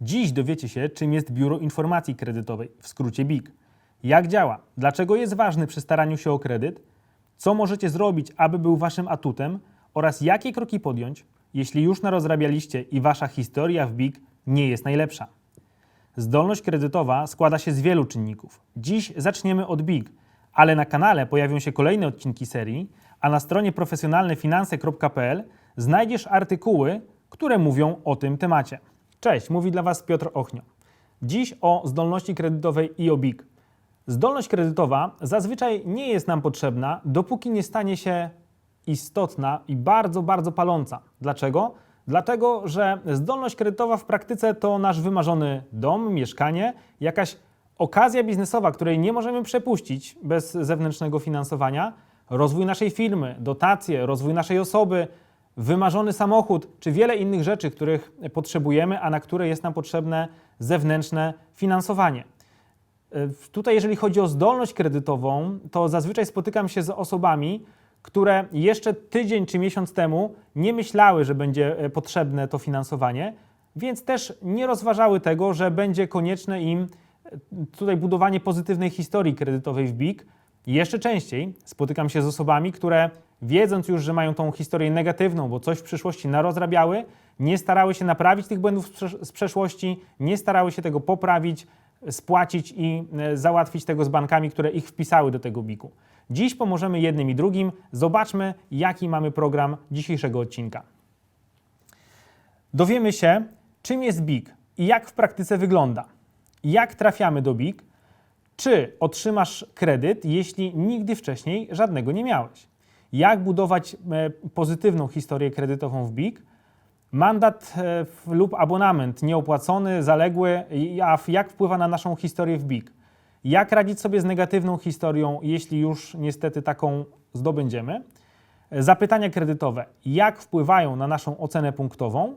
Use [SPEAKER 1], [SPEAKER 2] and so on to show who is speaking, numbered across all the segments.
[SPEAKER 1] Dziś dowiecie się, czym jest Biuro Informacji Kredytowej, w skrócie BIK. Jak działa, dlaczego jest ważny przy staraniu się o kredyt, co możecie zrobić, aby był waszym atutem oraz jakie kroki podjąć, jeśli już narozrabialiście i wasza historia w BIK nie jest najlepsza. Zdolność kredytowa składa się z wielu czynników. Dziś zaczniemy od BIG, ale na kanale pojawią się kolejne odcinki serii, a na stronie profesjonalnefinanse.pl znajdziesz artykuły, które mówią o tym temacie. Cześć, mówi dla Was Piotr Ochnio. Dziś o zdolności kredytowej i o BIG. Zdolność kredytowa zazwyczaj nie jest nam potrzebna, dopóki nie stanie się istotna i bardzo, bardzo paląca. Dlaczego? Dlatego, że zdolność kredytowa w praktyce to nasz wymarzony dom, mieszkanie, jakaś okazja biznesowa, której nie możemy przepuścić bez zewnętrznego finansowania, rozwój naszej firmy, dotacje, rozwój naszej osoby, wymarzony samochód, czy wiele innych rzeczy, których potrzebujemy, a na które jest nam potrzebne zewnętrzne finansowanie. E, Tutaj, jeżeli chodzi o zdolność kredytową, to zazwyczaj spotykam się z osobami, które jeszcze tydzień czy miesiąc temu nie myślały, że będzie e, potrzebne to finansowanie, więc też nie rozważały tego, że będzie konieczne im e, tutaj budowanie pozytywnej historii kredytowej w BIK. Jeszcze częściej spotykam się z osobami, które wiedząc już, że mają tą historię negatywną, bo coś w przyszłości narozrabiały, nie starały się naprawić tych błędów z przesz- z przeszłości, nie starały się tego poprawić, spłacić i e, załatwić tego z bankami, które ich wpisały do tego BIK-u. Dziś pomożemy jednym i drugim. Zobaczmy, jaki mamy program dzisiejszego odcinka. Dowiemy się, czym jest BIK i jak w praktyce wygląda. Jak trafiamy do BIK, czy otrzymasz kredyt, jeśli nigdy wcześniej żadnego nie miałeś. Jak budować e, pozytywną historię kredytową w BIK, mandat e, lub abonament nieopłacony, zaległy, jak wpływa na naszą historię w BIK. Jak radzić sobie z negatywną historią, jeśli już niestety taką zdobędziemy. E, Zapytania kredytowe. Jak wpływają na naszą ocenę punktową?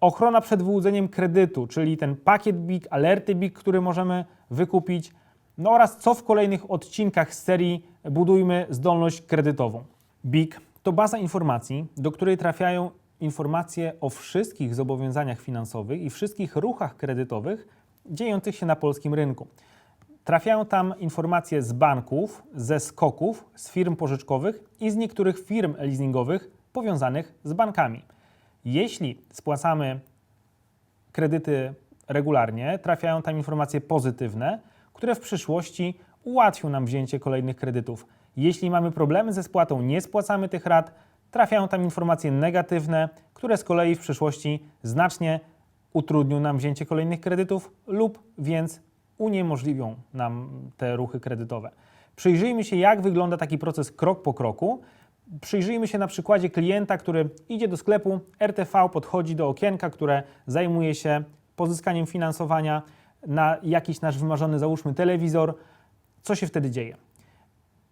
[SPEAKER 1] Ochrona przed wyłudzeniem kredytu, czyli ten pakiet BIK, alerty BIK, który możemy wykupić. No oraz co w kolejnych odcinkach z serii Budujmy zdolność kredytową. BIK to baza informacji, do której trafiają informacje o wszystkich zobowiązaniach finansowych i wszystkich ruchach kredytowych dziejących się na polskim rynku. Trafiają tam informacje z banków, ze skoków, z firm pożyczkowych i z niektórych firm leasingowych powiązanych z bankami. Jeśli spłacamy kredyty regularnie, trafiają tam informacje pozytywne, które w przyszłości ułatwią nam wzięcie kolejnych kredytów. Jeśli mamy problemy ze spłatą, nie spłacamy tych rat, trafiają tam informacje negatywne, które z kolei w przyszłości znacznie utrudnią nam wzięcie kolejnych kredytów lub więc uniemożliwią nam te ruchy kredytowe. Przyjrzyjmy się, jak wygląda taki proces krok po kroku. Przyjrzyjmy się na przykładzie klienta, który idzie do sklepu, RTV podchodzi do okienka, które zajmuje się pozyskaniem finansowania na jakiś nasz wymarzony, załóżmy, telewizor. Co się wtedy dzieje?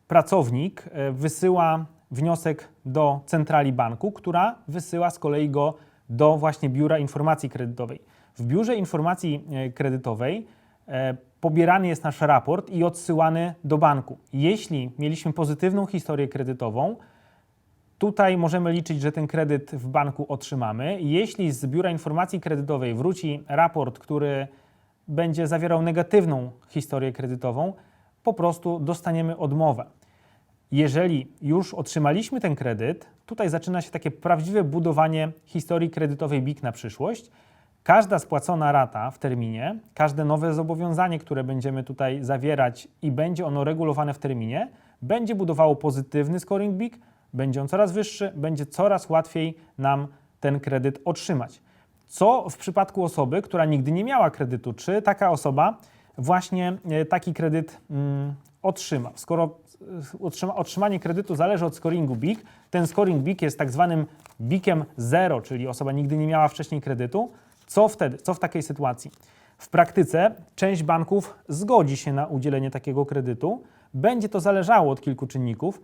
[SPEAKER 1] Pracownik e, wysyła wniosek do centrali banku, która wysyła z kolei go do właśnie Biura Informacji Kredytowej. W Biurze Informacji e, Kredytowej e, pobierany jest nasz raport i odsyłany do banku. Jeśli mieliśmy pozytywną historię kredytową, Tutaj możemy liczyć, że ten kredyt w banku otrzymamy. Jeśli z Biura Informacji Kredytowej wróci raport, który będzie zawierał negatywną historię kredytową, po prostu dostaniemy odmowę. Jeżeli już otrzymaliśmy ten kredyt, tutaj zaczyna się takie prawdziwe budowanie historii kredytowej BIK na przyszłość. Każda spłacona rata w terminie, każde nowe zobowiązanie, które będziemy tutaj zawierać i będzie ono regulowane w terminie, będzie budowało pozytywny scoring BIK, będzie on coraz wyższy, będzie coraz łatwiej nam ten kredyt otrzymać. Co w przypadku osoby, która nigdy nie miała kredytu? Czy taka osoba właśnie e, taki kredyt mm, otrzyma? Skoro e, otrzyma, otrzymanie kredytu zależy od scoringu BIK, ten scoring BIK jest tak zwanym BIKem 0, czyli osoba nigdy nie miała wcześniej kredytu. Co wtedy? Co w takiej sytuacji? W praktyce część banków zgodzi się na udzielenie takiego kredytu. Będzie to zależało od kilku czynników.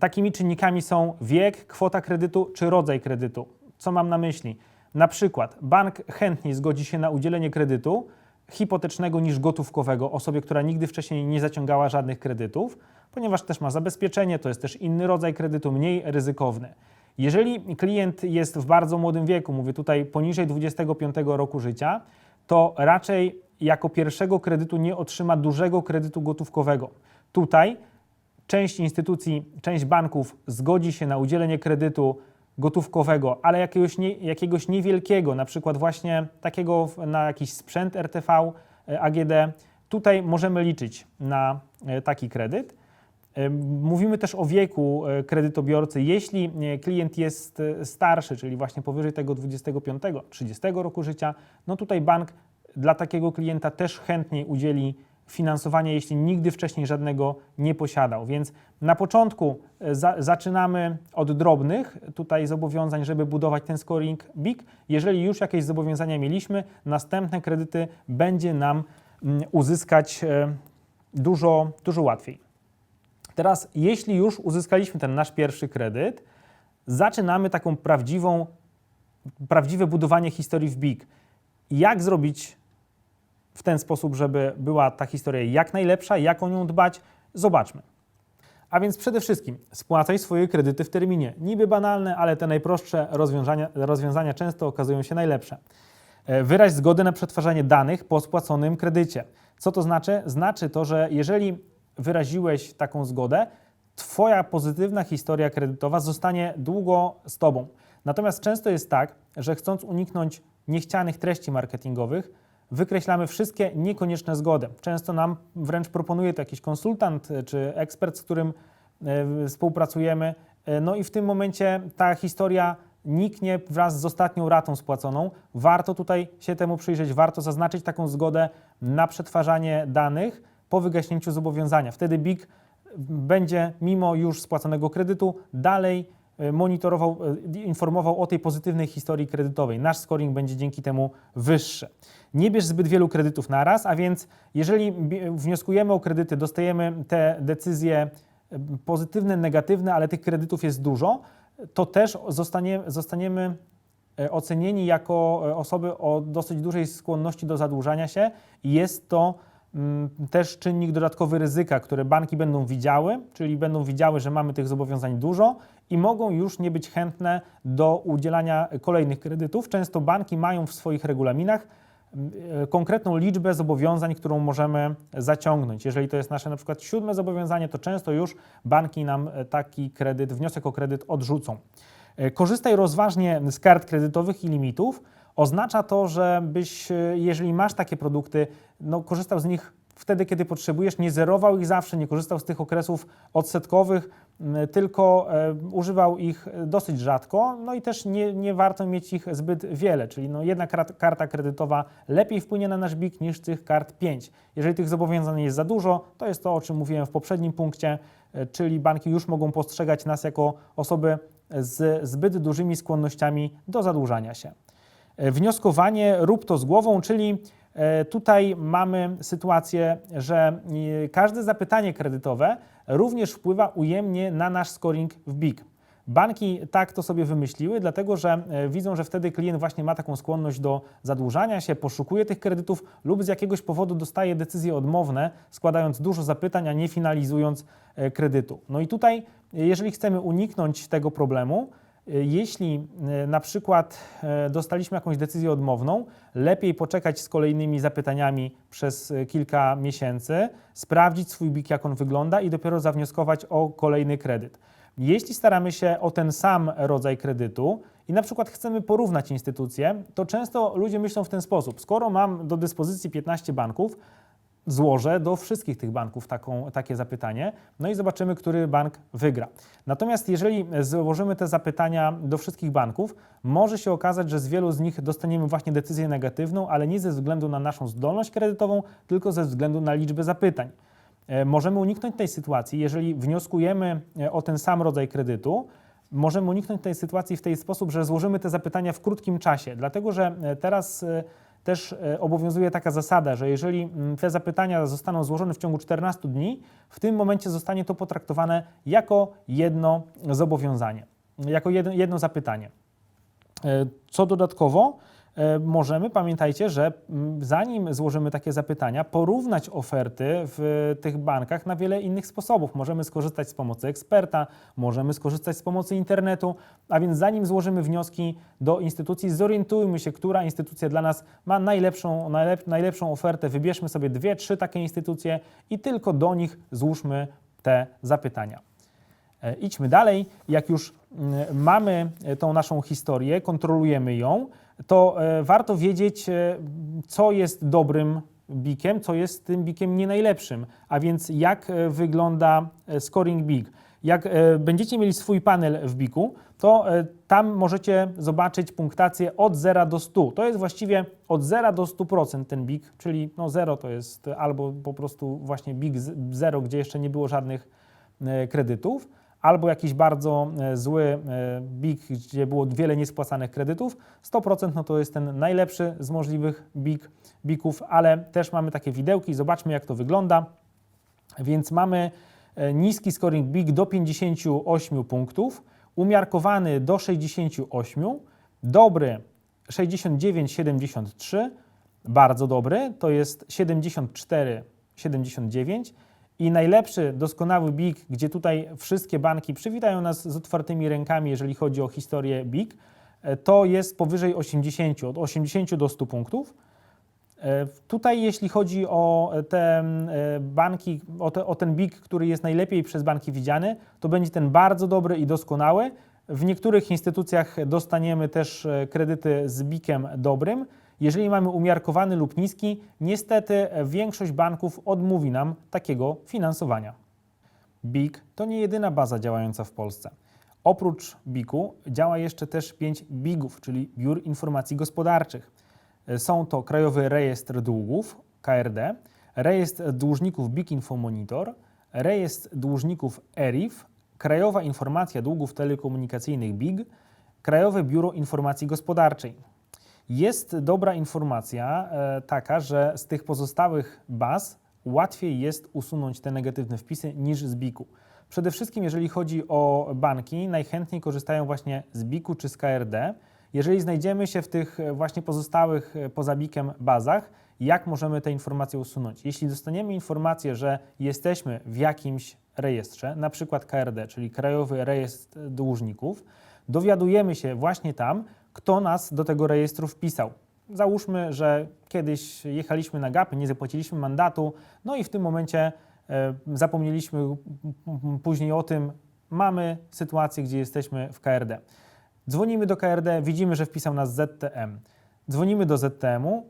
[SPEAKER 1] Takimi czynnikami są wiek, kwota kredytu czy rodzaj kredytu. Co mam na myśli? Na przykład bank chętniej zgodzi się na udzielenie kredytu hipotecznego niż gotówkowego osobie, która nigdy wcześniej nie zaciągała żadnych kredytów, ponieważ też ma zabezpieczenie, to jest też inny rodzaj kredytu, mniej ryzykowny. Jeżeli klient jest w bardzo młodym wieku, mówię tutaj poniżej 25 roku życia, to raczej jako pierwszego kredytu nie otrzyma dużego kredytu gotówkowego. Tutaj część instytucji, część banków zgodzi się na udzielenie kredytu gotówkowego, ale jakiegoś, nie, jakiegoś niewielkiego, na przykład właśnie takiego na jakiś sprzęt RTV, e, AGD, tutaj możemy liczyć na e, taki kredyt. E, Mówimy też o wieku kredytobiorcy. Jeśli klient jest starszy, czyli właśnie powyżej tego 25-30 roku życia, no tutaj bank dla takiego klienta też chętniej udzieli finansowania, jeśli nigdy wcześniej żadnego nie posiadał. Więc na początku e, za, zaczynamy od drobnych tutaj zobowiązań, żeby budować ten scoring BIG. Jeżeli już jakieś zobowiązania mieliśmy, następne kredyty będzie nam mm, uzyskać e, dużo, dużo łatwiej. Teraz, jeśli już uzyskaliśmy ten nasz pierwszy kredyt, zaczynamy taką prawdziwą, prawdziwe budowanie historii w BIG. Jak zrobić w ten sposób, żeby była ta historia jak najlepsza, jak o nią dbać? Zobaczmy. A więc przede wszystkim spłacaj swoje kredyty w terminie. Niby banalne, ale te najprostsze rozwiązania, rozwiązania często okazują się najlepsze. E, Wyraź zgodę na przetwarzanie danych po spłaconym kredycie. Co to znaczy? Znaczy to, że jeżeli wyraziłeś taką zgodę, Twoja pozytywna historia kredytowa zostanie długo z Tobą. Natomiast często jest tak, że chcąc uniknąć niechcianych treści marketingowych, wykreślamy wszystkie niekonieczne zgody. Często nam wręcz proponuje to jakiś konsultant e, czy ekspert, z którym e, współpracujemy. E, No i w tym momencie ta historia niknie wraz z ostatnią ratą spłaconą. Warto tutaj się temu przyjrzeć, warto zaznaczyć taką zgodę na przetwarzanie danych po wygaśnięciu zobowiązania. Wtedy BIG będzie mimo już spłaconego kredytu dalej monitorował, e, informował o tej pozytywnej historii kredytowej. Nasz scoring będzie dzięki temu wyższy. Nie bierz zbyt wielu kredytów naraz, a więc jeżeli wnioskujemy o kredyty, dostajemy te decyzje e, pozytywne, negatywne, ale tych kredytów jest dużo, to też zostanie, zostaniemy e, ocenieni jako osoby o dosyć dużej skłonności do zadłużania się. Jest to też czynnik dodatkowy ryzyka, które banki będą widziały, czyli będą widziały, że mamy tych zobowiązań dużo i mogą już nie być chętne do udzielania kolejnych kredytów. Często banki mają w swoich regulaminach mm, e, konkretną liczbę zobowiązań, którą możemy zaciągnąć. Jeżeli to jest nasze na przykład siódme zobowiązanie, to często już banki nam e, taki kredyt, wniosek o kredyt odrzucą. E, Korzystaj rozważnie z kart kredytowych i limitów. Oznacza to, że byś, e, jeżeli masz takie produkty, no, korzystał z nich wtedy, kiedy potrzebujesz, nie zerował ich zawsze, nie korzystał z tych okresów odsetkowych, tylko e, używał ich dosyć rzadko, no i też nie, nie warto mieć ich zbyt wiele, czyli no, jedna kart, karta kredytowa lepiej wpłynie na nasz BIK niż tych kart 5. Jeżeli tych zobowiązań jest za dużo, to jest to, o czym mówiłem w poprzednim punkcie, e, czyli banki już mogą postrzegać nas jako osoby z zbyt dużymi skłonnościami do zadłużania się. E, Wnioskowanie rób to z głową, czyli e, tutaj mamy sytuację, że e, każde zapytanie kredytowe również wpływa ujemnie na nasz scoring w BIG. Banki tak to sobie wymyśliły, dlatego że widzą, że wtedy klient właśnie ma taką skłonność do zadłużania się, poszukuje tych kredytów lub z jakiegoś powodu dostaje decyzje odmowne, składając dużo zapytań, a nie finalizując kredytu. No i tutaj, jeżeli chcemy uniknąć tego problemu, jeśli e, na przykład e, dostaliśmy jakąś decyzję odmowną, lepiej poczekać z kolejnymi zapytaniami przez e, kilka miesięcy, sprawdzić swój BIK, jak on wygląda i dopiero zawnioskować o kolejny kredyt. Jeśli staramy się o ten sam rodzaj kredytu i na przykład chcemy porównać instytucje, to często ludzie myślą w ten sposób: skoro mam do dyspozycji 15 banków, złożę do wszystkich tych banków taką, takie zapytanie, no i zobaczymy, który bank wygra. Natomiast jeżeli złożymy te zapytania do wszystkich banków, może się okazać, że z wielu z nich dostaniemy właśnie decyzję negatywną, ale nie ze względu na naszą zdolność kredytową, tylko ze względu na liczbę zapytań. E, Możemy uniknąć tej sytuacji, jeżeli wnioskujemy e, o ten sam rodzaj kredytu, możemy uniknąć tej sytuacji w ten sposób, że złożymy te zapytania w krótkim czasie, dlatego że e, teraz też e, obowiązuje taka zasada, że jeżeli mm, te zapytania zostaną złożone w ciągu 14 dni, w tym momencie zostanie to potraktowane jako jedno zobowiązanie, jako jedno, zapytanie. E, Co dodatkowo, możemy, pamiętajcie, że mm, zanim złożymy takie zapytania, porównać oferty w tych bankach na wiele innych sposobów. Możemy skorzystać z pomocy eksperta, możemy skorzystać z pomocy internetu, a więc zanim złożymy wnioski do instytucji, zorientujmy się, która instytucja dla nas ma najlepszą, najlep, najlepszą ofertę. Wybierzmy sobie dwie, trzy takie instytucje i tylko do nich złóżmy te zapytania. E, Idźmy dalej. Jak już mm, mamy e, tą naszą historię, kontrolujemy ją, to e, warto wiedzieć, co jest dobrym bikiem, co jest tym bikiem nie najlepszym. A więc jak wygląda scoring big. Jak będziecie mieli swój panel w biku, to tam możecie zobaczyć punktację od 0 do 100. To jest właściwie od 0 do 100% ten big, czyli no 0 to jest albo po prostu właśnie big 0, gdzie jeszcze nie było żadnych kredytów, albo jakiś bardzo e, zły e, BIG, gdzie było wiele niespłacanych kredytów. 100% no to jest ten najlepszy z możliwych BIG, BIGów, ale też mamy takie widełki, zobaczmy jak to wygląda. Więc mamy e, niski scoring BIG do 58 punktów, umiarkowany do 68, dobry 69,73, bardzo dobry to jest 74,79 i najlepszy, doskonały BIG, gdzie tutaj wszystkie banki przywitają nas z otwartymi rękami, jeżeli chodzi o historię BIG, e, to jest powyżej 80, od 80 do 100 punktów. E, Tutaj, jeśli chodzi o te e, banki, o, te, o ten BIG, który jest najlepiej przez banki widziany, to będzie ten bardzo dobry i doskonały. W niektórych instytucjach dostaniemy też kredyty z BIG-em dobrym. Jeżeli mamy umiarkowany lub niski, niestety e, większość banków odmówi nam takiego finansowania. BIG to nie jedyna baza działająca w Polsce. Oprócz BIG-u działa jeszcze też 5 BIG-ów, czyli Biur Informacji Gospodarczych. E, Są to Krajowy Rejestr Długów, KRD, Rejestr Dłużników BIG Info Monitor, Rejestr Dłużników ERIF, Krajowa Informacja Długów Telekomunikacyjnych BIG, Krajowe Biuro Informacji Gospodarczej. Jest dobra informacja e, taka, że z tych pozostałych baz łatwiej jest usunąć te negatywne wpisy niż z BIK-u. Przede wszystkim, jeżeli chodzi o banki, najchętniej korzystają właśnie z BIK-u czy z KRD. Jeżeli znajdziemy się w tych e, właśnie pozostałych e, poza BIK-em bazach, jak możemy te informacje usunąć? Jeśli dostaniemy informację, że jesteśmy w jakimś rejestrze, na przykład KRD, czyli Krajowy Rejestr Dłużników, dowiadujemy się właśnie tam, kto nas do tego rejestru wpisał. Załóżmy, że kiedyś jechaliśmy na gapy, nie zapłaciliśmy mandatu, no i w tym momencie e, zapomnieliśmy później o tym, mamy sytuację, gdzie jesteśmy w KRD. Dzwonimy do KRD, widzimy, że wpisał nas ZTM. Dzwonimy do ZTM-u,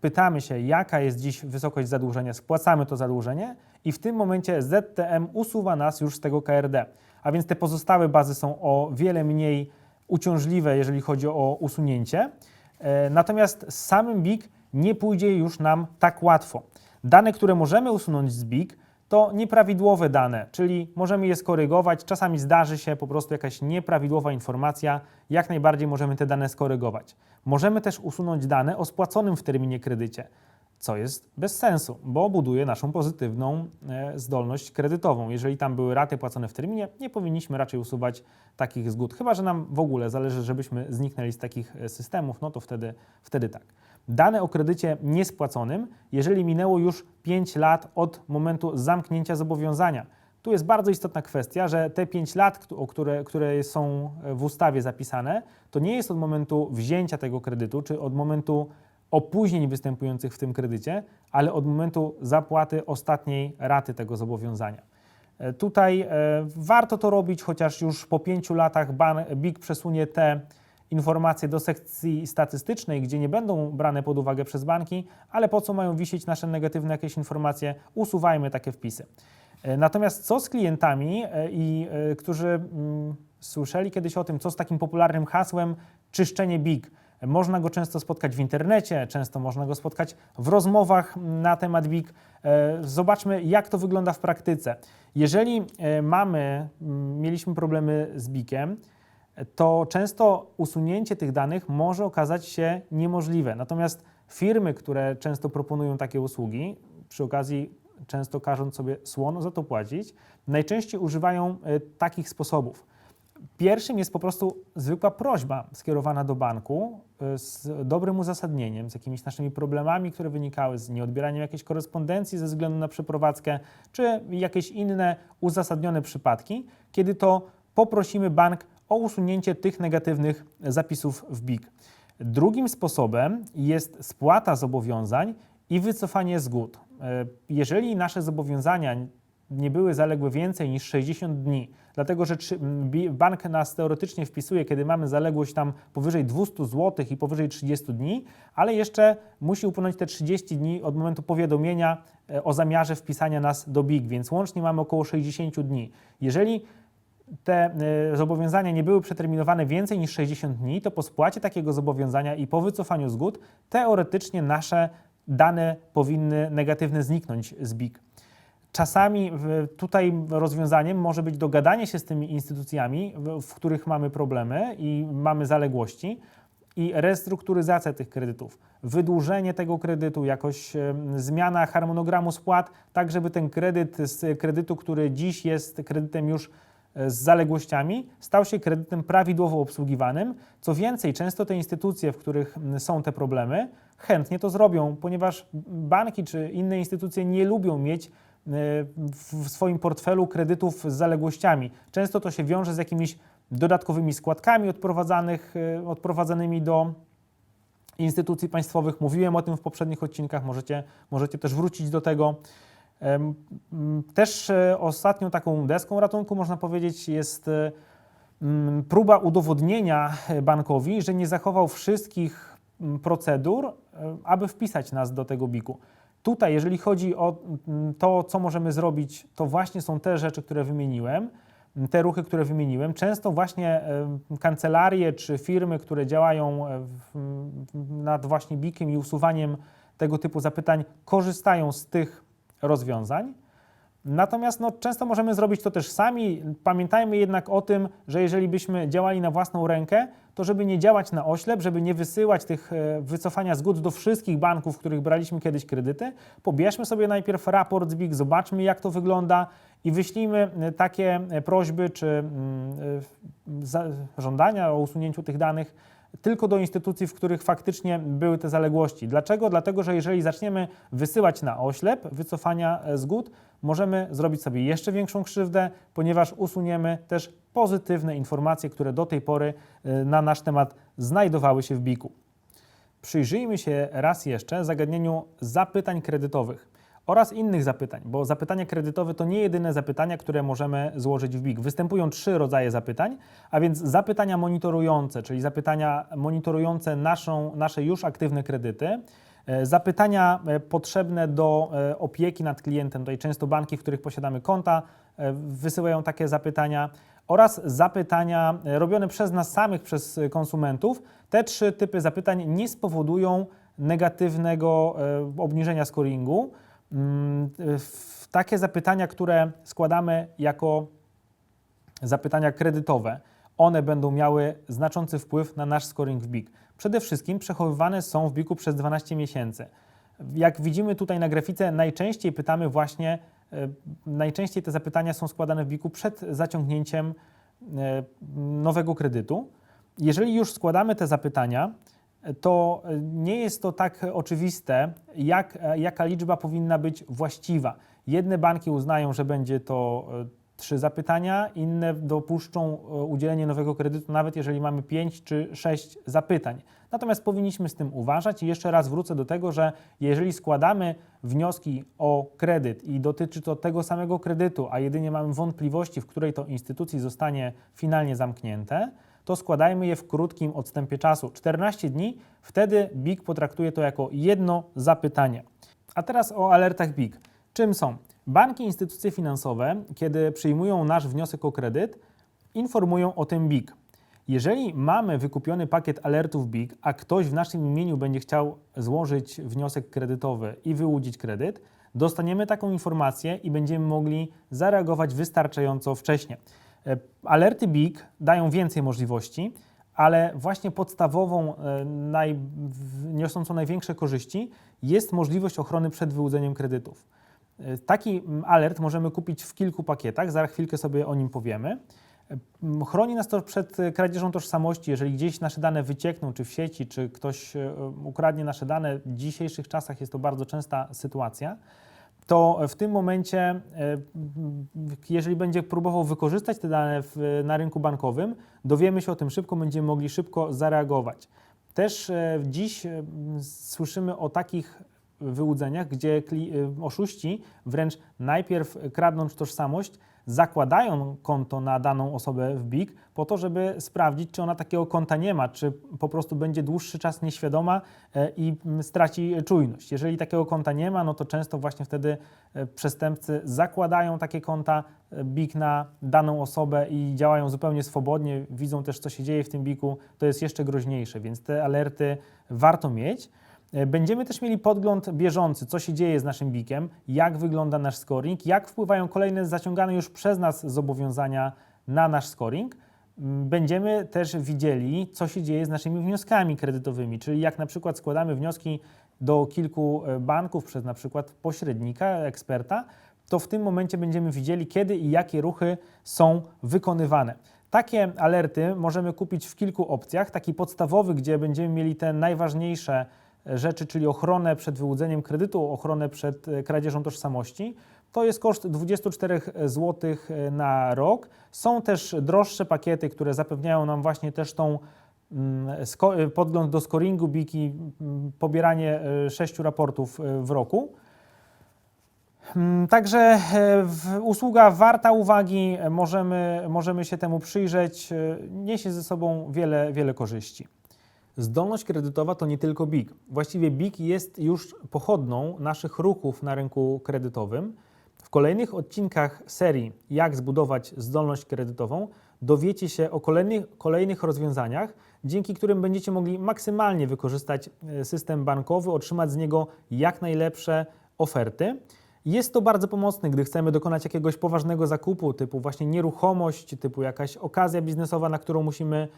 [SPEAKER 1] pytamy się, jaka jest dziś wysokość zadłużenia, spłacamy to zadłużenie i w tym momencie ZTM usuwa nas już z tego KRD. A więc te pozostałe bazy są o wiele mniej uciążliwe, jeżeli chodzi o usunięcie. E, Natomiast z samym BIG nie pójdzie już nam tak łatwo. Dane, które możemy usunąć z BIG, to nieprawidłowe dane, czyli możemy je skorygować. Czasami zdarzy się po prostu jakaś nieprawidłowa informacja, jak najbardziej możemy te dane skorygować. Możemy też usunąć dane o spłaconym w terminie kredycie, co jest bez sensu, bo buduje naszą pozytywną e, zdolność kredytową. Jeżeli tam były raty płacone w terminie, nie powinniśmy raczej usuwać takich zgód, chyba że nam w ogóle zależy, żebyśmy zniknęli z takich e, systemów, no to wtedy, wtedy tak. Dane o kredycie niespłaconym, jeżeli minęło już 5 lat od momentu zamknięcia zobowiązania. Tu jest bardzo istotna kwestia, że te 5 lat, które, które są w ustawie zapisane, to nie jest od momentu wzięcia tego kredytu, czy od momentu opóźnień występujących w tym kredycie, ale od momentu zapłaty ostatniej raty tego zobowiązania. E, Tutaj e, warto to robić, chociaż już po pięciu latach BIG przesunie te informacje do sekcji statystycznej, gdzie nie będą brane pod uwagę przez banki, ale po co mają wisieć nasze negatywne jakieś informacje? Usuwajmy takie wpisy. E, Natomiast co z klientami, i, którzy mm, słyszeli kiedyś o tym, co z takim popularnym hasłem czyszczenie BIG? Można go często spotkać w internecie, często można go spotkać w rozmowach na temat BIG. E, Zobaczmy, jak to wygląda w praktyce. Jeżeli e, mamy, mieliśmy problemy z BIG-iem, to często usunięcie tych danych może okazać się niemożliwe. Natomiast firmy, które często proponują takie usługi, przy okazji często każąc sobie słono za to płacić, najczęściej używają e, takich sposobów. Pierwszym jest po prostu zwykła prośba skierowana do banku y, z dobrym uzasadnieniem, z jakimiś naszymi problemami, które wynikały z nieodbieraniem jakiejś korespondencji ze względu na przeprowadzkę, czy jakieś inne uzasadnione przypadki, kiedy to poprosimy bank o usunięcie tych negatywnych zapisów w BIG. Drugim sposobem jest spłata zobowiązań i wycofanie zgód. E, Jeżeli nasze zobowiązania nie były zaległe więcej niż 60 dni, dlatego że trzy- m, bi- bank nas teoretycznie wpisuje, kiedy mamy zaległość tam powyżej 200 zł i powyżej 30 dni, ale jeszcze musi upłynąć te 30 dni od momentu powiadomienia e, o zamiarze wpisania nas do BIG, więc łącznie mamy około 60 dni. Jeżeli te e, zobowiązania nie były przeterminowane więcej niż 60 dni, to po spłacie takiego zobowiązania i po wycofaniu zgód teoretycznie nasze dane powinny negatywnie zniknąć z BIG. Czasami tutaj rozwiązaniem może być dogadanie się z tymi instytucjami, w- których mamy problemy i mamy zaległości i restrukturyzacja tych kredytów, wydłużenie tego kredytu, jakoś zmiana harmonogramu spłat, tak żeby ten kredyt z kredytu, który dziś jest kredytem już e, z zaległościami, stał się kredytem prawidłowo obsługiwanym. Co więcej, często te instytucje, w których są te problemy, chętnie to zrobią, ponieważ banki czy inne instytucje nie lubią mieć w swoim portfelu kredytów z zaległościami. Często to się wiąże z jakimiś dodatkowymi składkami odprowadzanych, e, odprowadzanymi do instytucji państwowych. Mówiłem o tym w poprzednich odcinkach, możecie, możecie też wrócić do tego. Też e, ostatnią taką deską ratunku, można powiedzieć, jest e, próba udowodnienia bankowi, że nie zachował wszystkich procedur, aby wpisać nas do tego BIK-u. Tutaj, jeżeli chodzi o mm, to, co możemy zrobić, to właśnie są te rzeczy, które wymieniłem, m, te ruchy, które wymieniłem. Często właśnie kancelarie czy firmy, które działają e, nad właśnie BIK-iem i usuwaniem tego typu zapytań, korzystają z tych rozwiązań. Natomiast no, często możemy zrobić to też sami. Pamiętajmy jednak o tym, że jeżeli byśmy działali na własną rękę, to żeby nie działać na oślep, żeby nie wysyłać tych e, wycofania zgód do wszystkich banków, w których braliśmy kiedyś kredyty, pobierzmy sobie najpierw raport z BIG, zobaczmy jak to wygląda i wyślijmy e, takie e, prośby czy mm, żądania o usunięciu tych danych tylko do instytucji, w których faktycznie były te zaległości. Dlaczego? Dlatego, że jeżeli zaczniemy wysyłać na oślep wycofania e, zgód, możemy zrobić sobie jeszcze większą krzywdę, ponieważ usuniemy też pozytywne informacje, które do tej pory e, na nasz temat znajdowały się w BIK-u. Przyjrzyjmy się raz jeszcze zagadnieniu zapytań kredytowych oraz innych zapytań, bo zapytania kredytowe to nie jedyne zapytania, które możemy złożyć w BIG. Występują trzy rodzaje zapytań, a więc zapytania monitorujące, czyli zapytania monitorujące naszą, nasze już aktywne kredyty, e, zapytania e, potrzebne do e, opieki nad klientem, tutaj często banki, w których posiadamy konta, wysyłają takie zapytania, oraz zapytania robione przez nas samych, przez konsumentów. Te trzy typy zapytań nie spowodują negatywnego obniżenia scoringu. Mm, w- Takie zapytania, które składamy jako zapytania kredytowe, one będą miały znaczący wpływ na nasz scoring w BIG. Przede wszystkim przechowywane są w BIG-u przez 12 miesięcy. Jak widzimy tutaj na grafice, najczęściej pytamy właśnie, e, najczęściej te zapytania są składane w BIG-u przed zaciągnięciem e, nowego kredytu. Jeżeli już składamy te zapytania, to nie jest to tak oczywiste, jak, jaka liczba powinna być właściwa. Jedne banki uznają, że będzie to e, trzy zapytania, inne dopuszczą e, udzielenie nowego kredytu, nawet jeżeli mamy pięć czy sześć zapytań. Natomiast powinniśmy z tym uważać i jeszcze raz wrócę do tego, że jeżeli składamy wnioski o kredyt i dotyczy to tego samego kredytu, a jedynie mamy wątpliwości, w której to instytucji zostanie finalnie zamknięte, to składajmy je w krótkim odstępie czasu 14 dni. Wtedy BIG potraktuje to jako jedno zapytanie. A teraz o alertach BIG. Czym są? Banki, instytucje finansowe, kiedy przyjmują nasz wniosek o kredyt, informują o tym BIG. Jeżeli mamy wykupiony pakiet alertów BIG, a ktoś w naszym imieniu będzie chciał złożyć wniosek kredytowy i wyłudzić kredyt, dostaniemy taką informację i będziemy mogli zareagować wystarczająco wcześnie. E, Alerty BIG dają więcej możliwości, ale właśnie podstawową, e, naj, niosącą największe korzyści jest możliwość ochrony przed wyłudzeniem kredytów. E, Taki alert możemy kupić w kilku pakietach, za chwilkę sobie o nim powiemy. Chroni nas to przed kradzieżą tożsamości. Jeżeli gdzieś nasze dane wyciekną, czy w sieci, czy ktoś ukradnie nasze dane, w dzisiejszych czasach jest to bardzo częsta sytuacja, to w tym momencie, e, jeżeli będzie próbował wykorzystać te dane w, na rynku bankowym, dowiemy się o tym szybko, będziemy mogli szybko zareagować. Też e, dziś e, słyszymy o takich wyłudzeniach, gdzie oszuści wręcz najpierw kradnąc tożsamość, zakładają konto na daną osobę w BIG po to, żeby sprawdzić, czy ona takiego konta nie ma, czy po prostu będzie dłuższy czas nieświadoma e, i mm, straci czujność. Jeżeli takiego konta nie ma, no to często właśnie wtedy e, przestępcy zakładają takie konta e, BIG na daną osobę i działają zupełnie swobodnie, widzą też, co się dzieje w tym BIG-u, to jest jeszcze groźniejsze, więc te alerty warto mieć. E, Będziemy też mieli podgląd bieżący, co się dzieje z naszym BIK-em, jak wygląda nasz scoring, jak wpływają kolejne zaciągane już przez nas zobowiązania na nasz scoring. Mm, Będziemy też widzieli, co się dzieje z naszymi wnioskami kredytowymi, czyli jak na przykład składamy wnioski do kilku e, banków przez na przykład pośrednika, eksperta, to w tym momencie będziemy widzieli, kiedy i jakie ruchy są wykonywane. Takie alerty możemy kupić w kilku opcjach. Taki podstawowy, gdzie będziemy mieli te najważniejsze rzeczy, czyli ochronę przed wyłudzeniem kredytu, ochronę przed e, kradzieżą tożsamości. To jest koszt 24 zł na rok. Są też droższe pakiety, które zapewniają nam właśnie też tą mm, e, podgląd do scoringu BIKI, pobieranie e, sześciu raportów e, w roku. Mm, Także e, usługa warta uwagi, e, możemy, możemy się temu przyjrzeć, e, niesie ze sobą wiele, wiele korzyści. Zdolność kredytowa to nie tylko BIG. Właściwie BIG jest już pochodną naszych ruchów na rynku kredytowym. W kolejnych odcinkach serii Jak zbudować zdolność kredytową dowiecie się o kolejnych, kolejnych rozwiązaniach, dzięki którym będziecie mogli maksymalnie wykorzystać e, system bankowy, otrzymać z niego jak najlepsze oferty. Jest to bardzo pomocne, gdy chcemy dokonać jakiegoś poważnego zakupu, typu właśnie nieruchomość, typu jakaś okazja biznesowa, na którą musimy,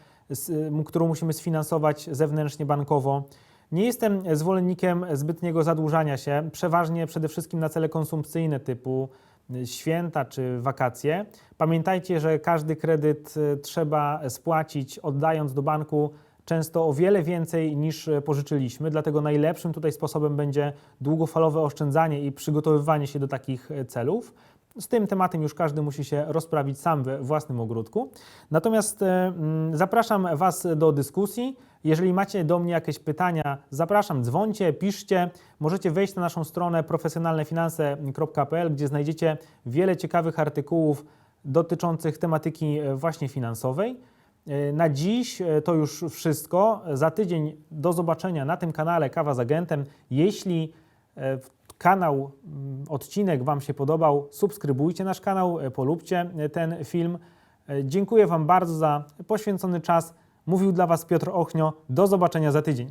[SPEAKER 1] którą musimy sfinansować zewnętrznie bankowo. Nie jestem zwolennikiem zbytniego zadłużania się, przeważnie przede wszystkim na cele konsumpcyjne typu y, święta czy wakacje. Pamiętajcie, że każdy kredyt y, trzeba spłacić oddając do banku często o wiele więcej niż e, pożyczyliśmy, dlatego najlepszym tutaj sposobem będzie długofalowe oszczędzanie i przygotowywanie się do takich e, celów. Z tym tematem już każdy musi się rozprawić sam we własnym ogródku. Natomiast e, mm, zapraszam Was do dyskusji. Jeżeli macie do mnie jakieś pytania, zapraszam, dzwońcie, piszcie. Możecie wejść na naszą stronę profesjonalnefinanse.pl, gdzie znajdziecie wiele ciekawych artykułów dotyczących tematyki właśnie finansowej. E, Na dziś e, to już wszystko. Za tydzień do zobaczenia na tym kanale Kawa z Agentem. Jeśli e, kanał, mm, odcinek Wam się podobał, subskrybujcie nasz kanał, polubcie ten film. Dziękuję Wam bardzo za poświęcony czas. Mówił dla Was Piotr Ochnio. Do zobaczenia za tydzień.